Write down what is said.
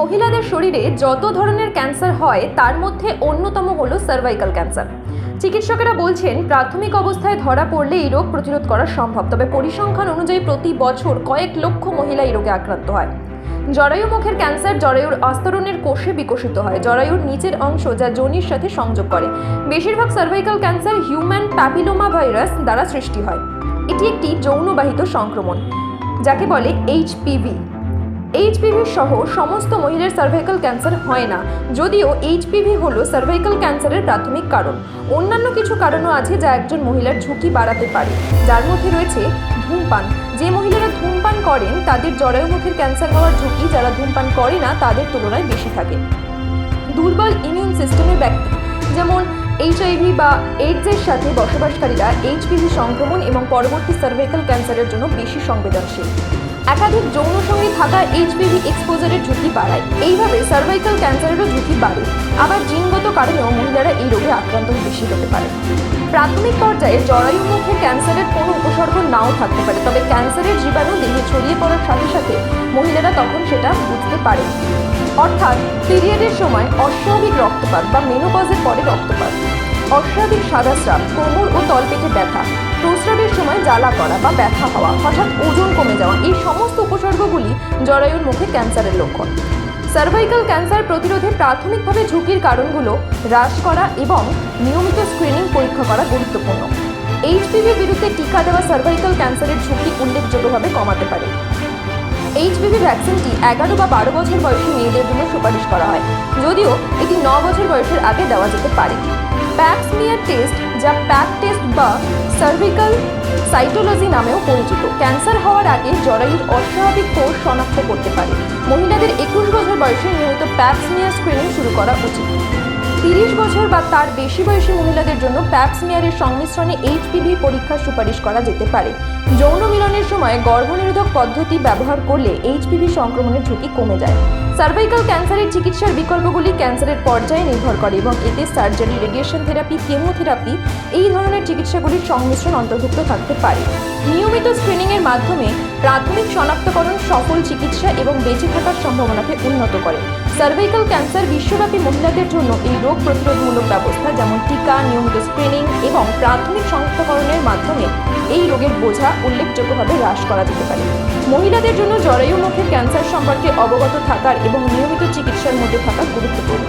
মহিলাদের শরীরে যত ধরনের ক্যান্সার হয়, তার মধ্যে অন্যতম হলো সার্ভাইকাল ক্যান্সার চিকিৎসকেরা বলছেন, প্রাথমিক অবস্থায় ধরা পড়লে এই রোগ প্রতিরোধ করা সম্ভব, তবে পরিসংখ্যান অনুযায়ী প্রতি বছর কয়েক লক্ষ মহিলা এই রোগে আক্রান্ত হয়। জরায়ু মুখের ক্যান্সার জরায়ুর আস্তরণের কোষে বিকশিত হয়, জরায়ুর নিচের অংশ যা যোনির সাথে সংযোগ করে। বেশিরভাগ cervical cancer human papilloma virus দ্বারা সৃষ্টি হয়। এটি একটি যৌনবাহিত সংক্রমণ, যাকে বলে এইচপিভি এইচপিভি সহ সমস্ত মহিলার সার্ভাইকাল ক্যান্সার হয় না। যদিও এইচপিভি হলো সার্ভাইকাল ক্যান্সারের প্রাথমিক কারণ। অন্যান্য কিছু কারণও আছে যা একজন মহিলার ঝুঁকি বাড়াতে পারে। যার মধ্যে রয়েছে ধূমপান। যে মহিলারা ধূমপান করেন, তাদের জরায়ুমুখের ক্যান্সার হওয়ার ঝুঁকি যারা ধূমপান করে না, তাদের তুলনায় বেশি থাকে। দুর্বল ইমিউন সিস্টেমের ব্যক্তি। যেমন এইচআইভি বা এইডসের সাথে বসবাসকারীরা এইচপিভি সংক্রমণ এবং পরবর্তী সার্ভাইকাল ক্যান্সারের জন্য বেশি সংবেদনশীল। একাধিক যৌন সঙ্গী থাকা এইচপিভি এক্সপোজারের ঝুঁকি বাড়ায়। এইভাবে সার্ভাইকাল ক্যান্সারেরও ঝুঁকি বাড়ে। আবার জিনগত কারণেও মহিলারা এই রোগে আক্রান্ত বেশি হতে পারে। প্রাথমিক পর্যায়ে জরায়ু মুখে ক্যান্সারের কোনো উপসর্গ নাও থাকতে পারে, তবে ক্যান্সারের জীবাণু দেহে ছড়িয়ে পড়ার সাথে সাথে মহিলারা তখন সেটা বুঝতে পারে। অর্থাৎ পিরিয়ডের সময় অস্বাভাবিক রক্তপাত বা মেনোপজের পরে রক্তপাত। অস্বাভাবিক সাদা স্রাব, কোমর ও তলপেটে ব্যথা প্রস্রাবের সময় জ্বালা করা বা ব্যথা হওয়া, হঠাৎ ওজন কমে যাওয়া, এই সমস্ত উপসর্গগুলি জরায়ুর মুখে ক্যান্সারের লক্ষণ। সার্ভাইকাল ক্যান্সার প্রতিরোধে প্রাথমিকভাবে ঝুঁকির কারণগুলো হ্রাস করা এবং নিয়মিত স্ক্রিনিং পরীক্ষা করা গুরুত্বপূর্ণ। এইচপিভির বিরুদ্ধে টিকা দেওয়া সার্ভাইকাল ক্যান্সারের ঝুঁকি উল্লেখযোগ্যভাবে কমাতে পারে। এইচপিভি ভ্যাকসিনটি এগারো বা বারো বছর বয়সী মেয়েদের জন্য সুপারিশ করা হয়, যদিও এটি ন বছর বয়সের আগে দেওয়া যেতে পারে। প্যাপসমিয়ার টেস্ট যা প্যাপ টেস্ট বা সার্ভিক্যাল সাইটোলজি নামেও পরিচিত। ক্যান্সার হওয়ার আগে জরায়ুর অস্বাভাবিক কোষ শনাক্ত করতে পারে। মহিলাদের একুশ বছর বয়সে নিয়মিত প্যাপসমিয়ার স্ক্রিনিং শুরু করা উচিত। তিরিশ বছর বা তার বেশি বয়সী মহিলাদের জন্য প্যাপসমিয়ারের সংমিশ্রণে এইচপিভি পরীক্ষার সুপারিশ করা যেতে পারে। যৌন মিলনের সময় গর্ভনিরোধক পদ্ধতি ব্যবহার করলে এইচপিভি সংক্রমণের ঝুঁকি কমে যায়। সার্ভাইকাল ক্যান্সারের চিকিৎসার বিকল্পগুলি ক্যান্সারের পর্যায়ে নির্ভর করে এবং এতে সার্জারি রেডিয়েশন থেরাপি কেমোথেরাপি এই ধরনের চিকিৎসাগুলির সংমিশ্রণ অন্তর্ভুক্ত থাকতে পারে। নিয়মিত স্ক্রিনিংয়ের মাধ্যমে প্রাথমিক শনাক্তকরণ সফল চিকিৎসা এবং বেঁচে থাকার সম্ভাবনাকে উন্নত করে। সার্ভাইকাল ক্যান্সার বিশ্বব্যাপী মহিলাদের জন্য এই রোগ প্রতিরোধমূলক ব্যবস্থা, যেমন টিকা, নিয়মিত স্ক্রিনিং এবং প্রাথমিক শনাক্তকরণের মাধ্যমে এই রোগের বোঝা উল্লেখযোগ্যভাবে হ্রাস করা যেতে পারে। মহিলাদের জন্য জরায়ু মুখের ক্যান্সার সম্পর্কে অবগত থাকার এবং নিয়মিত চিকিৎসার মধ্যে থাকা গুরুত্বপূর্ণ।